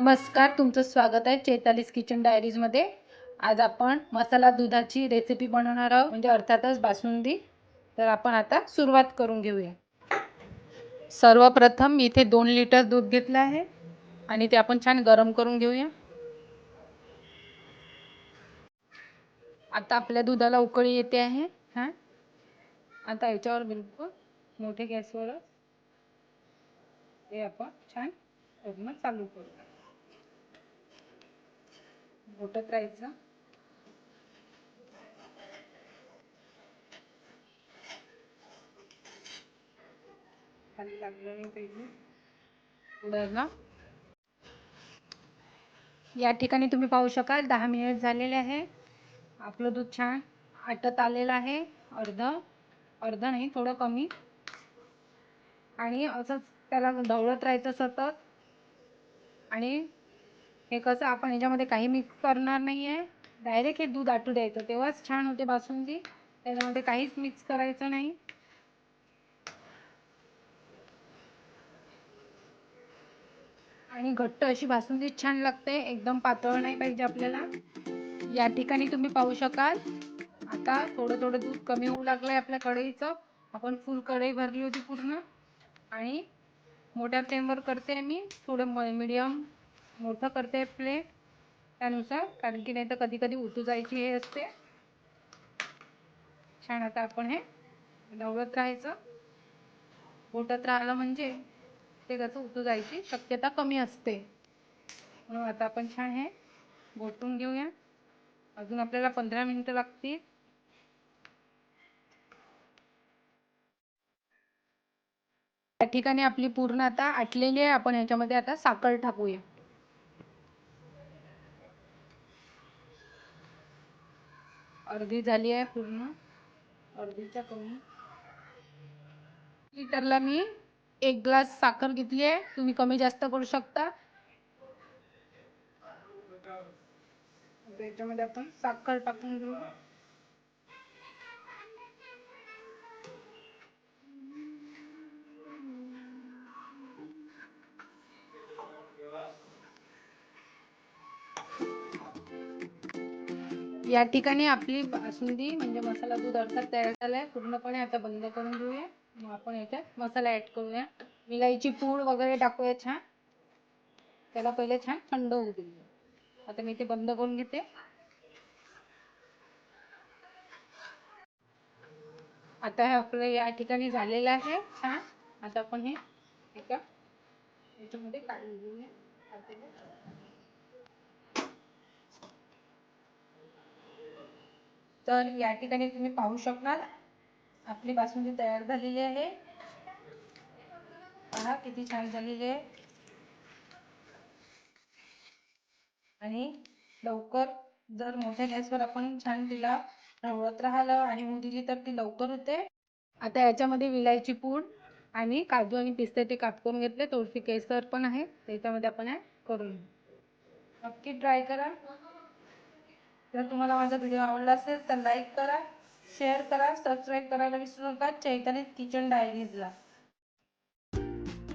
नमस्कार तुमचं स्वागत आहे चेतालीस किचन डायरीजमध्ये आज आपण मसाला दुधाची रेसिपी बनवणार आहोत. म्हणजे अर्थातच बासुंदी. तर आपण आता सुरुवात करून घेऊया. सर्वप्रथम मी इथे दोन लिटर दूध घेतलं आहे. आणि ते आपण छान गरम करून घेऊया. आता आपल्या दुधाला उकळी येते आहे. हां? आता याच्यावर बिलकुल मोठे गॅसवरच हे आपण छान चालू करू घोटत राहायचं. खाली लागलं नाही पाहिजे. बघा या ठिकाणी तुम्ही पाहू शकाल दहा मिनिट झालेले आहे. आपलं दूध छान आटत आलेलं आहे. अर्ध अर्ध नाही थोडं कमी. आणि असंच त्याला ढवळत राहायचं सतत. आणि हे कसं आपण याच्यामध्ये काही मिक्स करणार नाही आहे डायरेक्ट हे दूध आटू द्यायचं. तेव्हाच छान होते बासुंदी. त्याच्यामध्ये काहीच मिक्स करायचं नाही. आणि घट्ट अशी बासुंदी छान लागते. एकदम पातळ नाही पाहिजे आपल्याला. या ठिकाणी तुम्ही पाहू शकाल. आता थोडं थोडं दूध कमी होऊ लागलं आहे आपल्या कढईचं. आपण फुल कढई भरली होती पूर्ण. आणि मोठ्या फ्लेमवर करते मी. थोडं मिडियम मोठं करते प्लेट त्यानुसार कारण की नाही तर कधी कधी उतू जायची हे असते. छान आता आपण हे ढवळत राहायचं. बोटत राहिलं म्हणजे ते कसं उतू जायची शक्यता कमी असते. म्हणून आता आपण छान हे घोटून घेऊया. अजून आपल्याला पंधरा मिनटं लागतील. त्या ठिकाणी आपली पूर्ण आता आटलेली आहे. आपण याच्यामध्ये आता साखर टाकूया. अर्धी झाली आहे पूर्ण. अर्धीच्या कमी. लिटरला मी एक ग्लास साखर घेतली आहे. तुम्ही कमी जास्त करू शकता. त्याच्यामध्ये आपण साखर टाकून घेऊ. या ठिकाणी आपली बासुंदी म्हणजे मसाला दूध अर्थात तयार झालाय. पूर्णपणे आता बंद करून घेऊया. मग आपण याच्यात मसाला ऍड करूया. विलायची पूड वगैरे टाकूया छान. त्याला पहिले छान थंड होऊ देऊया. आता मी ते बंद करून घेते. आता हे आपलं या ठिकाणी झालेलं आहे. छान. आता आपण हे एका याच्यामध्ये काढून घेऊया. तर या ठिकाणी तुम्ही पाहू शकणार आपली बासुंदी तयार झालेली आहे. पहा किती छान झालेली आहे. आणि लवकर जर मोठ्या गॅसवर आपण छान तिला रवळत राहिलं आणि मग दिली तर ती लवकर होते. आता याच्यामध्ये विलायची पूड आणि काजू आणि पिस्ते ते कापून घेतले. तुळशी केसर पण आहे त्याच्यामध्ये आपण ॲड करून नक्की ट्राय करा. जर तुम्हाला माझा व्हिडिओ आवडला असेल तर लाईक करा शेअर करा सबस्क्राईब करायला विसरू नका. चैतन्य किचन डायरीजला